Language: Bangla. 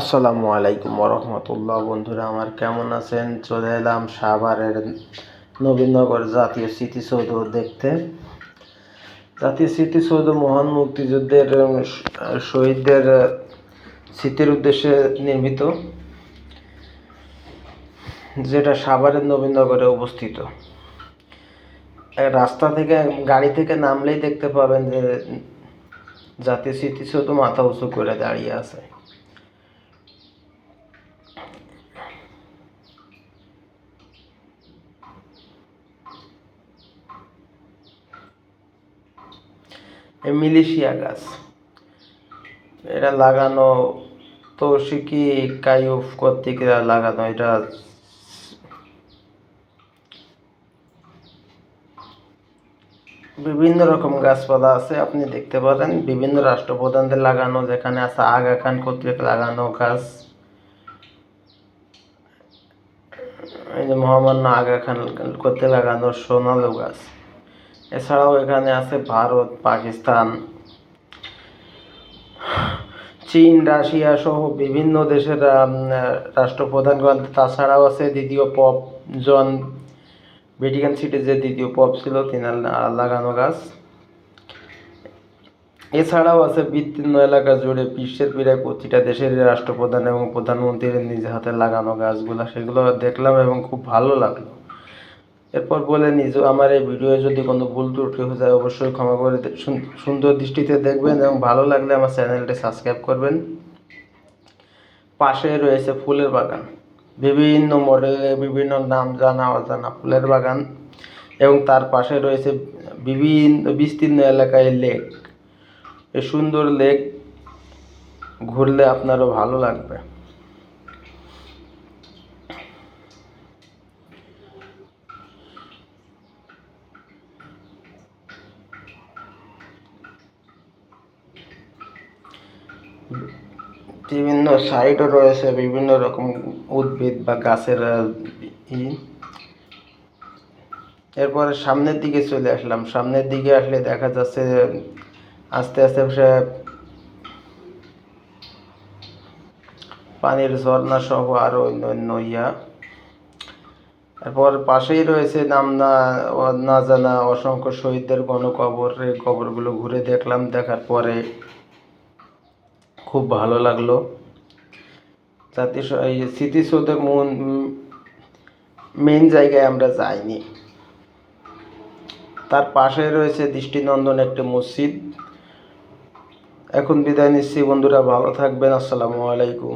আসসালামু আলাইকুম রহমতুল্লাহ বন্ধুরা, আমার কেমন আছেন? চলে এলাম সাভারের নবীনগর জাতীয় স্মৃতিসৌধ দেখতে। জাতীয় স্মৃতিসৌধ মহান মুক্তিযুদ্ধের শহীদদের স্মৃতির উদ্দেশ্যে নির্মিত, যেটা সাভারের নবীনগরে অবস্থিত। রাস্তা থেকে, গাড়ি থেকে নামলেই দেখতে পাবেন যে, জাতীয় স্মৃতিসৌধ মাথা উঁচু করে দাঁড়িয়ে আছে। মিলিশিয়া গাছ। এটা লাগানো তৌশিকি কায়ুফ কর্তৃক লাগানো? এটা বিভিন্ন রকম গাছপালা আছে, আপনি দেখতে পারেন। বিভিন্ন রাষ্ট্রপ্রধানদের লাগানো, যেখানে আছে আগা খান কর্তৃক লাগানো গাছ। এই যে মহামান্য আগা খান কর্তৃক লাগানো সোনালু গাছ। এছাড়াও এখানে আছে ভারত, পাকিস্তান, চীন, রাশিয়া সহ বিভিন্ন দেশের রাষ্ট্রপ্রধানগণ, তাছাড়াও আছে দ্বিতীয় পপ, জন ভ্যাটিকান সিটি যে দ্বিতীয় পপ ছিল তিনার লাগানো গাছ। এছাড়াও আছে বিস্তীর্ণ এলাকা জুড়ে বিশ্বের প্রায় প্রতিটা দেশের রাষ্ট্রপ্রধান এবং প্রধানমন্ত্রীর নিজ হাতে লাগানো গাছগুলো, সেগুলো দেখলাম এবং খুব ভালো লাগল। এরপর বলে নিজ আমার এই ভিডিও যদি কোনো ভুল ত্রুটি হয়ে যায়, অবশ্যই ক্ষমা করে সুন্দর দৃষ্টিতে দেখবেন এবং ভালো লাগলে আমার চ্যানেলটি সাবস্ক্রাইব করবেন। পাশে রয়েছে ফুলের বাগান। বিভিন্ন মডেলের বিভিন্ন নাম জানা, অজানা ফুলের বাগান এবং তার পাশে রয়েছে বিভিন্ন বিস্তীর্ণ এলাকায় লেক। এই সুন্দর লেক ঘুরলে আপনারও ভালো লাগবে। বিভিন্ন সাইডও রয়েছে, বিভিন্ন রকম উদ্ভিদ বা গাছের এরপরে সামনের দিকে চলে আসলাম। সামনের দিকে আসলে দেখা যাচ্ছে আস্তে আস্তে সে পানির ঝর্ণা সহ আরও অন্যান্য ইয়া। এরপর পাশেই রয়েছে নাম না না জানা অসংখ্য শহীদদের গণকবর। এই কবরগুলো ঘুরে দেখলাম, দেখার পরে খুব ভালো লাগল। তাতে স্মৃতিসৌধের মন মেন জায়গায় আমরা যাইনি। তার পাশে রয়েছে দৃষ্টিনন্দন একটি মসজিদ। এখন বিদায় নিচ্ছি বন্ধুরা, ভালো থাকবেন, আসসালামু আলাইকুম।